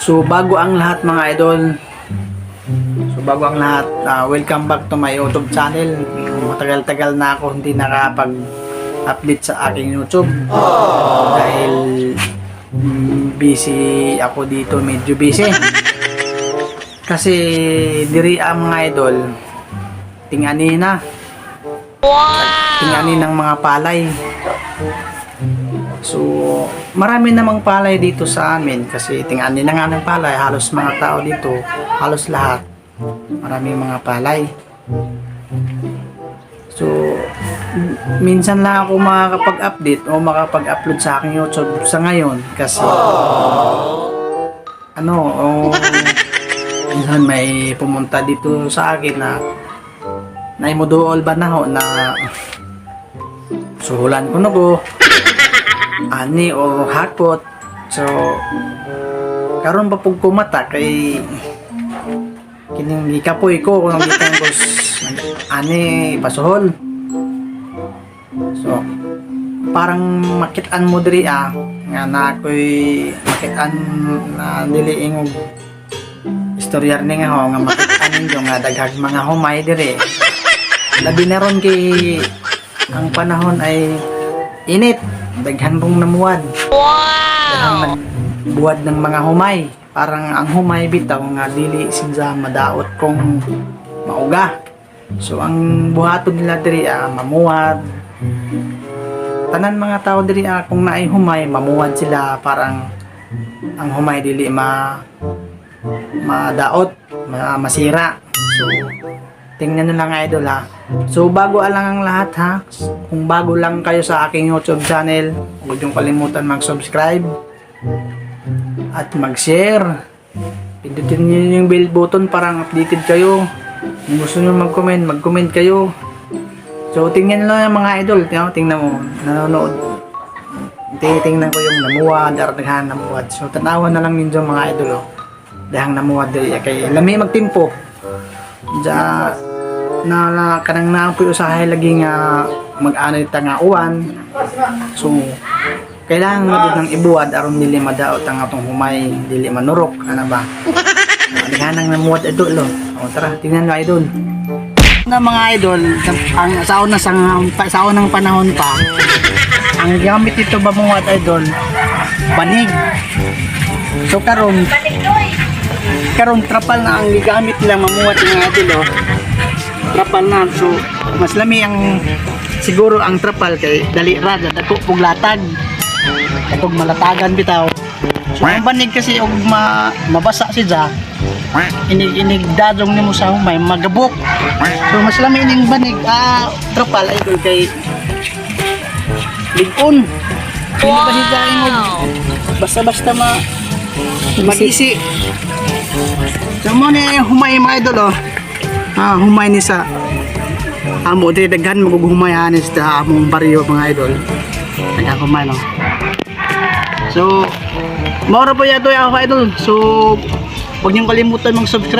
So bago ang lahat mga idol. So bago ang lahat ah, Welcome back to my YouTube channel. Matagal-tagal na ako hindi nakapag update sa aking YouTube. Dahil mm, busy ako dito Medyo busy. Kasi diri ang mga idol Tingani na. Tingani ng mga palay So, marami namang palay dito sa amin kasi tingnan nila nga ng palay, halos mga tao dito, halos lahat. Maraming mga palay. So, minsan lang ako makakapag-update o makapag-upload sa aking YouTube sa ngayon kasi ano, o minsan may pumunta dito sa akin na naimuduol ba na ho na suhulan ko na ko ani or hakot so karon pa pug kumata kay kining gikapoy ko kung ko s- ani pasuhol. So parang makitaan mo diri ah nga na ako'y makitaan na dili ingog istoryar ni nga ho nga makitaan ninyo nga daghag mga humay diri. Labi na ron kay ang panahon ay init daghan rong namuwad. Wow! buwad ng mga humay. Parang ang humay bitaw nga dili sinsa madaot kung mauga. So ang buhaton nila diri ah, mamuwad. Tanan mga tao diri ah, kung naay humay mamuwad sila. Parang ang humay dili ma madaot ma, masira. So tingnan nyo lang idol ha? So bago alang ang lahat ha? Kung bago lang kayo sa aking youtube channel huwag niyong kalimutan mag subscribe at mag share pindutin nyo yung bell button parang updated kayo. Kung gusto nyo mag comment mag comment kayo. So tingnan lang yung mga idol. Tingnan, mo nanonood. Titingnan ko yung namuwad daraghan namuwad so tanawan na lang ninyo mga idol oh. dahang namuwad diri kay lami magtimpo ja na, na kanang na po usahay lagi nga mag-anay ta nga uwan. So kailangan nga din ng ibuwad aron dili madaot ang atong humay dili manurok ana ba? Alihanang namuwad idol lo o tara tingnan nga idol. Na mga idol ang sa una sa, sa unang panahon pa ang gamit ito ba muwad idol? Banig. So karon karon trapal na ang gigamit nila mamuwat ng idol oh. trapal na so mas lami ang siguro ang trapal kay dali ra dako pug latag. Kapag malatagan bitaw. So ang banig kasi og ma, mabasa siya inig inig dadong nimo sa humay magabok. So mas lami ning banig ah trapal idol kay ligon wow. basta-basta ma mag-isi So mo ni humay mga idol oh. Ah, humay ni sa amo di daghan magugumay ani sa among baryo mga idol. Daghan humay no. So Maura po yato ako idol. So Huwag niyong kalimutan mag-subscribe